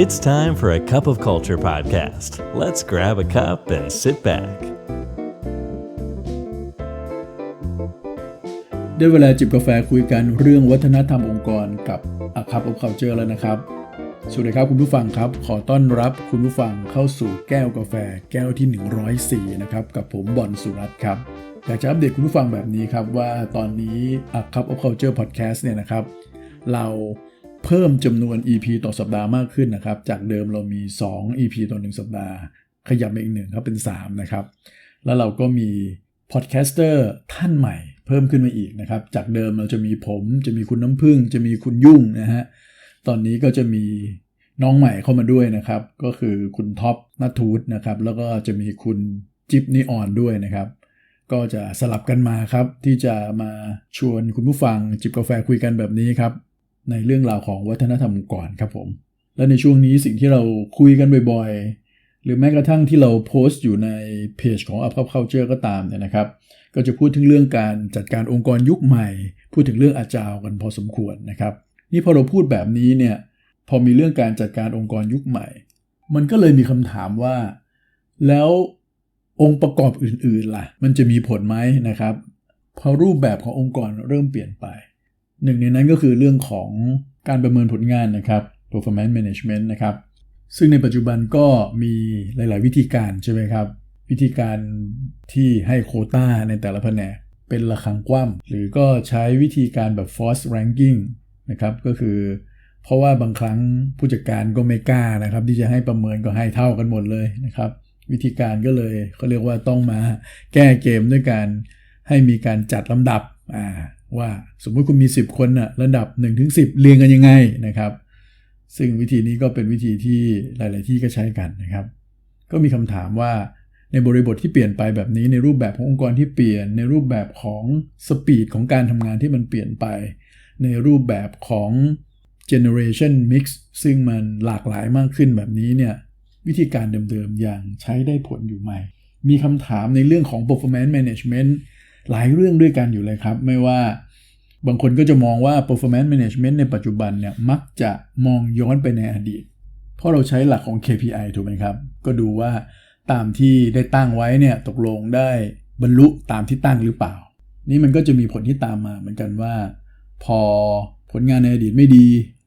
It's time for a cup of culture podcast. Let's grab a cup and sit back. ได้เวลาจิบกาแฟคุยกันเรื่องวัฒนธรรมองค์กรกับ A Cup of Culture แล้วนะครับ สวัสดีครับคุณผู้ฟังครับ ขอต้อนรับคุณผู้ฟังเข้าสู่แก้วกาแฟแก้วที่ 104 นะครับ กับผมบอลสุรัตน์ครับ อยากจะอัปเดตคุณผู้ฟังแบบนี้ครับว่าตอนนี้ A Cup of Culture Podcast เนี่ยนะครับ เรา เพิ่มจำนวน EP ต่อสัปดาห์มากขึ้นนะครับ จากเดิมเรามี 2 EP ต่อ 1 สัปดาห์ ขยับมาอีกหนึ่งครับเป็น 3 นะครับ แล้วเราก็มีพอดแคสเตอร์ท่านใหม่เพิ่มขึ้นมาอีกนะครับ จากเดิมเราจะมีผมจะมีคุณน้ำพึ่ง จะมีคุณยุ่งนะฮะ ตอนนี้ก็จะมีน้องใหม่เข้ามาด้วยนะครับ ก็คือคุณท็อปนัทูตนะครับ แล้วก็จะมีคุณจิ๊บนิออนด้วยนะครับ ก็จะสลับกันมาครับ ที่จะมาชวนคุณผู้ฟังจิบกาแฟคุยกันแบบนี้ครับ ในเรื่องราวของวัฒนธรรมองค์ก่อนครับผม และในช่วงนี้สิ่งที่เราคุยกันบ่อยๆ หรือแม้กระทั่งที่เราโพสต์อยู่ในเพจของ Up Pop Culture ก็ตามเนี่ยนะครับ ก็จะพูดถึงเรื่องการจัดการองค์กรยุคใหม่ พูดถึงเรื่องอาจารย์กันพอสมควรนะครับ นี่พอเราพูดแบบนี้เนี่ยพอมีเรื่องการจัดการองค์กรยุคใหม่ มันก็เลยมีคำถามว่า แล้วองค์ประกอบอื่นๆล่ะ มันจะมีผลไหมนะครับ พอรูปแบบขององค์กรเริ่มเปลี่ยนไป หนึ่งในนั้นก็คือเรื่องของการประเมินผลงานนะครับ performance management นะครับ ซึ่งในปัจจุบันก็มีหลาย ๆ วิธีการใช่ไหมครับ วิธีการที่ให้โคต้าในแต่ละแผนกเป็นระคังกว้างหรือก็ใช้วิธีการแบบ force ranking นะครับ ก็คือ เพราะว่าบางครั้งผู้จัดการก็ไม่กล้านะครับ ที่จะให้ประเมินก็ให้เท่ากันหมดเลยนะครับ วิธีการก็เลยเขาเรียกว่าต้องมาแก้เกมด้วยการให้มีการจัดลำดับอ่า ว่าสมมุติคุณมี 10 คนนะระดับ 1-10 เรียงกันยังไงนะครับ ซึ่งวิธีนี้ก็เป็นวิธีที่หลาย ๆ ที่ก็ใช้กันนะครับ ก็มีคำถามว่าในบริบทที่เปลี่ยนไปแบบนี้ในรูปแบบขององค์กรที่เปลี่ยน ในรูปแบบของสปีดของการทำงานที่มันเปลี่ยนไป ในรูปแบบของ generation mix ซึ่งมันหลากหลายมากขึ้นแบบนี้เนี่ยวิธีการเดิมๆอย่างใช้ได้ผลอยู่ไหม มีคำถามในเรื่องของ performance management หลายเรื่องด้วยกันอยู่เลยครับ ไม่ว่าบางคนก็จะมองว่า performance management ในปัจจุบันเนี่ยมักจะมองย้อนไปในอดีต เพราะเราใช้หลักของ KPI ถูกไหมครับ ก็ดูว่าตามที่ได้ตั้งไว้เนี่ยตกลงได้บรรลุตามที่ตั้งหรือเปล่า นี่มันก็จะมีผลที่ตามมาเหมือนกันว่า พอผลงานในอดีตไม่ดี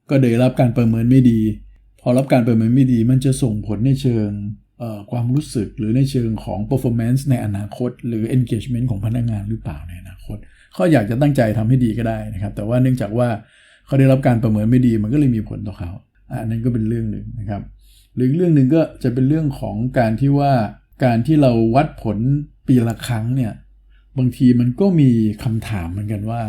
ก็ได้รับการประเมินไม่ดี พอรับการประเมินไม่ดี มันจะส่งผลในเชิง ความรู้สึกหรือในเชิงของ performance ในอนาคต หรือ engagement ของพนักงานหรือเปล่าในอนาคตเขาอยากจะตั้งใจทำให้ดีก็ได้นะครับ แต่ว่าเนื่องจากว่าเขาได้รับการประเมินไม่ดีมันก็เลยมีผลต่อเขาอันนั้นก็เป็นเรื่องหนึ่งนะครับ หรือเรื่องหนึ่งก็จะเป็นเรื่องของการที่ว่าการที่เราวัดผลปีละครั้งเนี่ยบางทีมันก็มีคำถามเหมือนกันว่า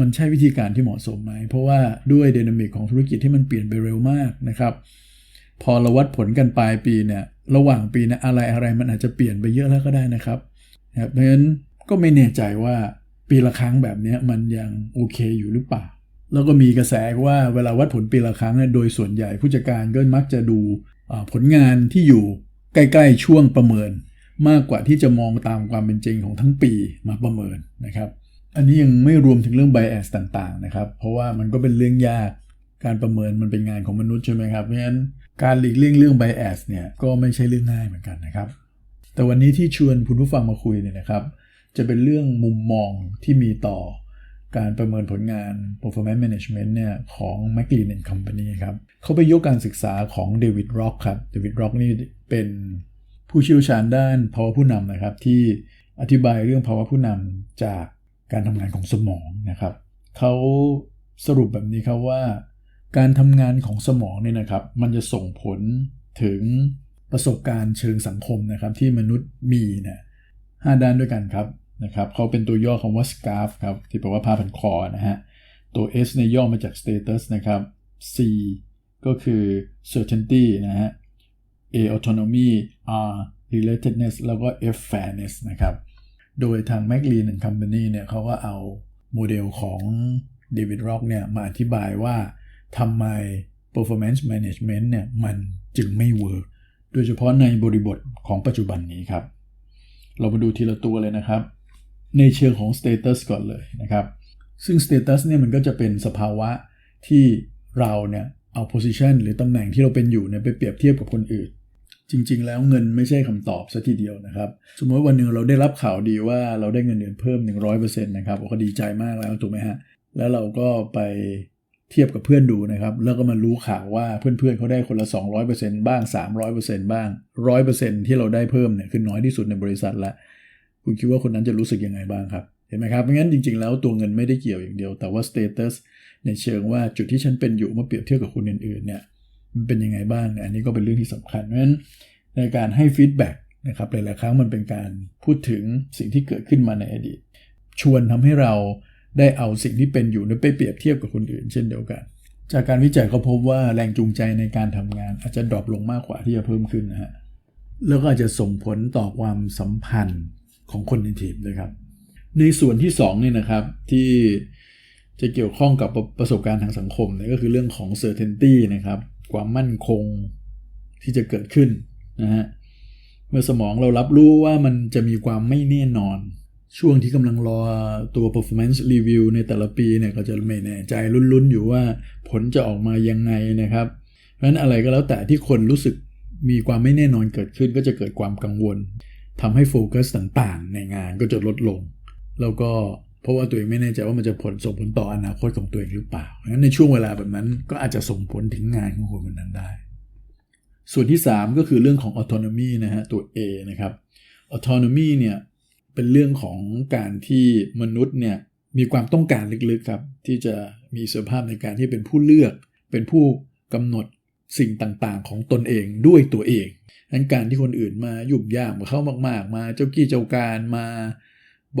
มันใช่วิธีการที่เหมาะสมไหม เพราะว่าด้วยดินามิกของธุรกิจที่มันเปลี่ยนไปเร็วมากนะครับ พอเราวัดผลกันปลายปีเนี่ย ระหว่างปีนี่ยอะไรอะไรมันอาจจะเปลี่ยนไปเยอะแล้วก็ได้นะครับเพราะฉะนั้นก็ไม่แน่ใจว่าปีละครั้งแบบนี้มันยังโอเคอยู่หรือเปล่า แล้วก็มีกระแสว่าเวลาวัดผลปีละครั้งโดยส่วนใหญ่ผู้จัดการก็มักจะดูผลงานที่อยู่ใกล้ๆช่วงประเมิน มากกว่าที่จะมองตามความเป็นจริงของทั้งปีมาประเมินนะครับ อันนี้ยังไม่รวมถึงเรื่อง bias ต่างๆนะครับ เพราะว่ามันก็เป็นเรื่องยาก การประเมินมันเป็นงานของมนุษย์ใช่ไหมครับเพราะฉะนั้นการหลีกเลี่ยงเรื่อง bias เนี่ยก็ไม่ใช่เรื่องง่ายเหมือนกันนะครับ แต่วันนี้ที่ชวนคุณผู้ฟังมาคุยเนี่ยนะครับ จะเป็นเรื่องมุมมองที่มีต่อการประเมินผลงาน performance management เนี่ยของ m c l e an Company ครับเขาไปยกการศึกษาของเดวิดร็อกครับเดวิดร็อกนี่เป็นผู้เชี่ยวชาญด้านภาวะผู้นำนะครับ ที่อธิบายเรื่องภาวะผู้นำจากการทำงานของสมองนะครับเขาสรุปแบบนี้ครับว่า การทำงานของสมองเนี่ยนะครับ มันจะส่งผลถึงประสบการณ์เชิงสังคมนะครับที่มนุษย์มีนี่ยห้าด้านด้วยกันครับนะครับเขาเป็นตัวย่อคำว่า scarf ครับที่แปลว่าผ้าพันคอนะฮะตัว S ในย่อมาจาก status นะครับ C ก็คือ certainty นะฮะ A autonomy R relatedness แล้วก็ F fairness นะครับ โดยทาง m c l e a n Company เนี่ยเขาก็เอาโมเดลของ David Rock เนี่ยมาอธิบายว่า ทำไม performance management เนี่ยมันจึงไม่เวิร์กโดยเฉพาะในบริบทของปัจจุบันนี้ครับ เรามาดูทีละตัวเลยนะครับ ในเชิงของ status ก่อนเลยนะครับ ซึ่ง status เนี่ยมันก็จะเป็นสภาวะที่เราเนี่ยเอา position หรือตำแหน่งที่เราเป็นอยู่เนี่ยไปเปรียบเทียบกับคนอื่น จริง ๆ แล้วเงินไม่ใช่คำตอบซะทีเดียวนะครับ สมมติวันหนึ่งเราได้รับข่าวดีว่าเราได้เงินเดือนเพิ่ม 100%นะครับก็ดีใจมากแล้วถูกไหมฮะแล้วเราก็ไป เทียบกับเพื่อนดูนะครับ แล้วก็มารู้ข่าวว่าเพื่อนๆเขาได้คนละ 200%บ้าง 300%บ้าง 100%ที่เราได้เพิ่มเนี่ยคือน้อยที่สุดในบริษัทละคุณคิดว่าคนนั้นจะรู้สึกยังไงบ้างครับเห็นไหมครับเพราะงั้นจริงๆแล้วตัวเงินไม่ได้เกี่ยวอย่างเดียว แต่ว่า status ในเชิงว่าจุดที่ฉันเป็นอยู่เมื่อเปรียบเทียบกับคนอื่นๆเนี่ยมันเป็นยังไงบ้างอันนี้ก็เป็นเรื่องที่สำคัญเพราะฉะนั้นในการให้ฟีดแบ็กนะครับหลายๆครั้งมันเป็นการพูดถึงสิ่งที่เกิดขึ้นมาในอดีต ชวนทำให้เรา ได้เอาสิ่งที่เป็นอยู่นั้นไปเปรียบเทียบกับคนอื่น เช่นเดียวกัน จากการวิจัยเขาพบว่าแรงจูงใจในการทำงาน อาจจะดรอปลงมากกว่าที่จะเพิ่มขึ้นนะฮะแล้วก็อาจจะส่งผลต่อความสัมพันธ์ของคนในทีมด้วยครับ ในส่วนที่2เนี่ยนะครับที่จะเกี่ยวข้องกับประสบการณ์ทางสังคมเนี่ยก็คือเรื่องของ certainty นะครับ ความมั่นคงที่จะเกิดขึ้นนะฮะเมื่อสมองเรารับรู้ว่ามันจะมีความไม่แน่นอน ช่วงที่กำลังรอตัว performance review ในแต่ละปีเนี่ยก็จะไม่แน่ใจลุ้นๆ อยู่ว่าผลจะออกมายังไงนะครับ เพราะฉะนั้นอะไรก็แล้วแต่ที่คนรู้สึกมีความไม่แน่นอนเกิดขึ้นก็จะเกิดความกังวลทำให้โฟกัสต่างๆ ในงานก็จะลดลง แล้วก็เพราะว่าตัวเองไม่แน่ใจว่ามันจะผลส่งผลต่ออนาคตของตัวเองหรือเปล่างั้นในช่วงเวลาแบบนั้นก็อาจจะส่งผลถึงงานของคนคนนั้นได้ ส่วนที่ 3 ก็คือเรื่องของ autonomy นะฮะตัว A นะครับ autonomy เนี่ย เป็นเรื่องของการที่มนุษย์เนี่ยมีความต้องการลึกๆครับที่จะมีสภาพในการที่เป็นผู้เลือก เป็นผู้กำหนดสิ่งต่างๆ ของตนเองด้วยตัวเองนั้นการที่คนอื่นมายุ่มย่ามกับเข้ามาก ๆ มาเจ้ากี้เจ้าการมา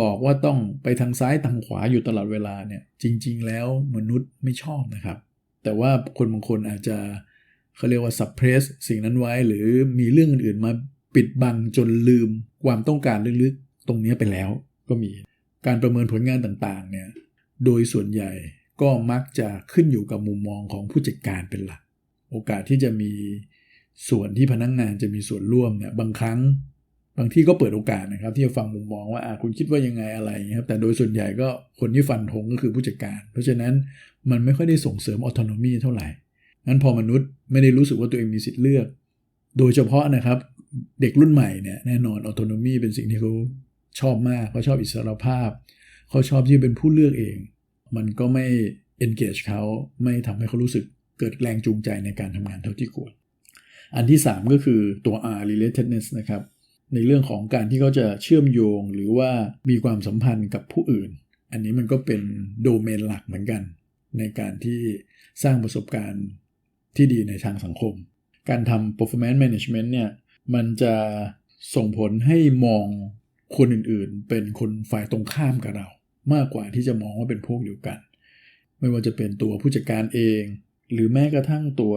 บอกว่าต้องไปทางซ้ายทางขวาอยู่ตลอดเวลาเนี่ยจริง ๆ แล้วมนุษย์ไม่ชอบนะครับ แต่ว่าคนบางคนอาจจะเขาเรียกว่า suppress สิ่งนั้นไว้ หรือมีเรื่องอื่นๆมาปิดบังจนลืมความต้องการลึกๆ ตรงนี้ไปแล้วก็มีการประเมินผลงานต่างๆเนี่ยโดยส่วนใหญ่ก็มักจะขึ้นอยู่กับมุมมองของผู้จัดการเป็นหลัก โอกาสที่จะมีส่วนที่พนักงงานจะมีส่วนร่วมเนี่ยบางครั้ง บางที่ก็เปิดโอกาสนะครับ ที่จะฟังมุมมองว่าคุณคิดว่ายังไงอะไรครับแต่โดยส่วนใหญ่ก็คนที่ฟันธงก็คือผู้จัดการ เพราะฉะนั้นมันไม่ค่อยได้ส่งเสริมออโตโนมีเท่าไหร่งั้นพอมนุษย์ไม่ได้รู้สึกว่าตัวเองมีสิทธิ์เลือก โดยเฉพาะนะครับเด็กรุ่นใหม่เนี่ยแน่นอนออโตโนมีเป็นสิ่งที่เขา ชอบมากเขาชอบอิสรภาพ เขาชอบที่เป็นผู้เลือกเอง มันก็ไม่ engage เขาไม่ทำให้เขารู้สึกเกิดแรงจูงใจในการทำงานเท่าที่ควร อันที่ 3 ก็คือตัว R relatedness นะครับ ในเรื่องของการที่เขาจะเชื่อมโยงหรือว่ามีความสัมพันธ์กับผู้อื่น อันนี้มันก็เป็นโดเมนหลักเหมือนกัน ในการที่สร้างประสบการณ์ที่ดีในทางสังคม การทำ performance management เนี่ย มันจะส่งผลให้มอง คนอื่นๆ เป็นคนฝ่ายตรงข้ามกับเรา มากกว่าที่จะมองว่าเป็นพวกเดียวกัน ไม่ว่าจะเป็นตัวผู้จัดการเอง หรือแม้กระทั่งตัว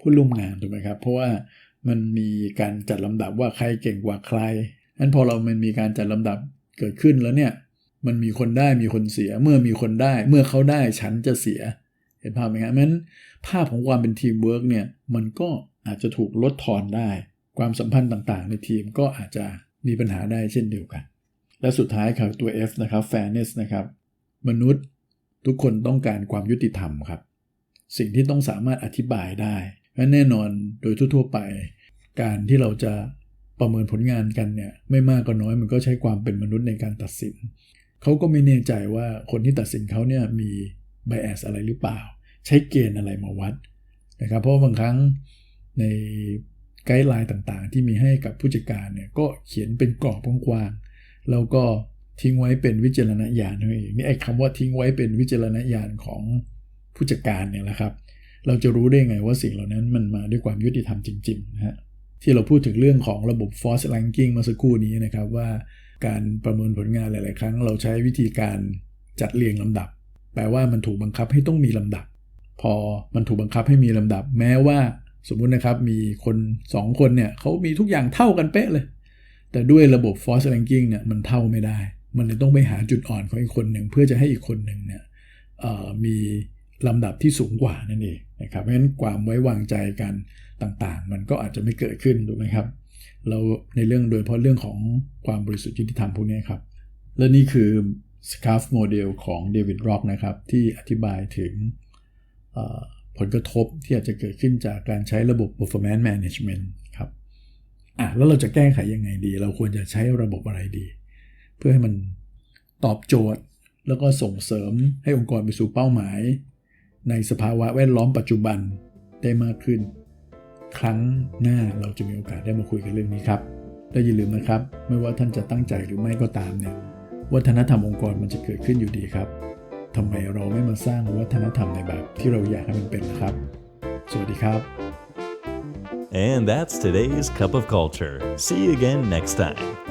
ผู้ร่วมงานถูกไหมครับ เพราะว่ามันมีการจัดลำดับว่าใครเก่งกว่าใครนั้นพอเรามันมีการจัดลำดับเกิดขึ้นแล้วเนี่ยมันมีคนได้มีคนเสียเมื่อมีคนได้ เมื่อเขาได้ฉันจะเสียเห็นภาพไหมครับนั้นภาพของความเป็นทีมเวิร์กเนี่ยมันก็อาจจะถูกลดทอนได้ ความสัมพันธ์ต่างๆ ในทีมก็อาจจะ มีปัญหาได้เช่นเดียวกัน และสุดท้ายครับตัว F นะครับ fairness นะครับ มนุษย์ทุกคนต้องการความยุติธรรมครับ สิ่งที่ต้องสามารถอธิบายได้และแน่นอนโดยทั่วๆไป การที่เราจะประเมินผลงานกันเนี่ยไม่มากก็น้อยมันก็ใช้ความเป็นมนุษย์ในการตัดสิน เขาก็ไม่แน่ใจว่าคนที่ตัดสินเขาเนี่ยมีไบแอสอะไรหรือเปล่า ใช้เกณฑ์อะไรมาวัดนะครับเพราะบางครั้งใน ไกด์ไลน์ต่างๆ ที่มีให้กับผู้จัดการเนี่ยก็เขียนเป็นกรอบกว้างๆแล้วก็ทิ้งไว้เป็นวิจารณญาณนั่นเองนี่ไอ้คำว่าทิ้งไว้เป็นวิจารณญาณของผู้จัดการเนี่ยแหละครับ เราจะรู้ได้ไงว่าสิ่งเหล่านั้นมันมาด้วยความยุติธรรมจริงๆนะฮะที่เราพูดถึงเรื่องของระบบ force ranking มาสักครู่นี้นะครับว่าการประเมินผลงานหลาย ๆ ครั้ง เราใช้วิธีการจัดเรียงลำดับ แปลว่ามันถูกบังคับให้ต้องมีลำดับ พอมันถูกบังคับให้มีลำดับ แม้ว่า สมมุตินะครับมีคน 2 คนเนี่ยเขามีทุกอย่างเท่ากันเป๊ะเลย แต่ด้วยระบบ force ranking เนี่ยมันเท่าไม่ได้ มันเลยต้องไปหาจุดอ่อนของอีกคนหนึ่งเพื่อจะให้อีกคนหนึ่งเนี่ยมีลำดับที่สูงกว่านั่นเองนะครับเพราะฉะนั้นความไว้วางใจกันต่างๆ มันก็อาจจะไม่เกิดขึ้นถูกไหมครับเราในเรื่องโดยเพราะเรื่องของความบริสุทธิ์ยุติธรรมพวกนี้ครับ และนี่คือ scarf model ของเดวิดร็อกนะครับ ที่อธิบายถึง ผลกระทบที่อาจจะเกิดขึ้นจากการใช้ระบบ performance management ครับอะแล้วเราจะแก้ไขยังไงดี เราควรจะใช้ระบบอะไรดี เพื่อให้มันตอบโจทย์ แล้วก็ส่งเสริมให้องค์กรไปสู่เป้าหมาย ในสภาวะแวดล้อมปัจจุบันได้มากขึ้น ครั้งหน้าเราจะมีโอกาสได้มาคุยกันเรื่องนี้ครับและอย่าลืมนะครับ ไม่ว่าท่านจะตั้งใจหรือไม่ก็ตามเนี่ยวัฒนธรรมองค์กรมันจะเกิดขึ้นอยู่ดีครับ ทำไมเราไม่มาสร้างวัฒนธรรมในแบบที่เราอยากให้มันเป็นนะครับ สวัสดีครับ And that's today's Cup of Culture. See you again next time.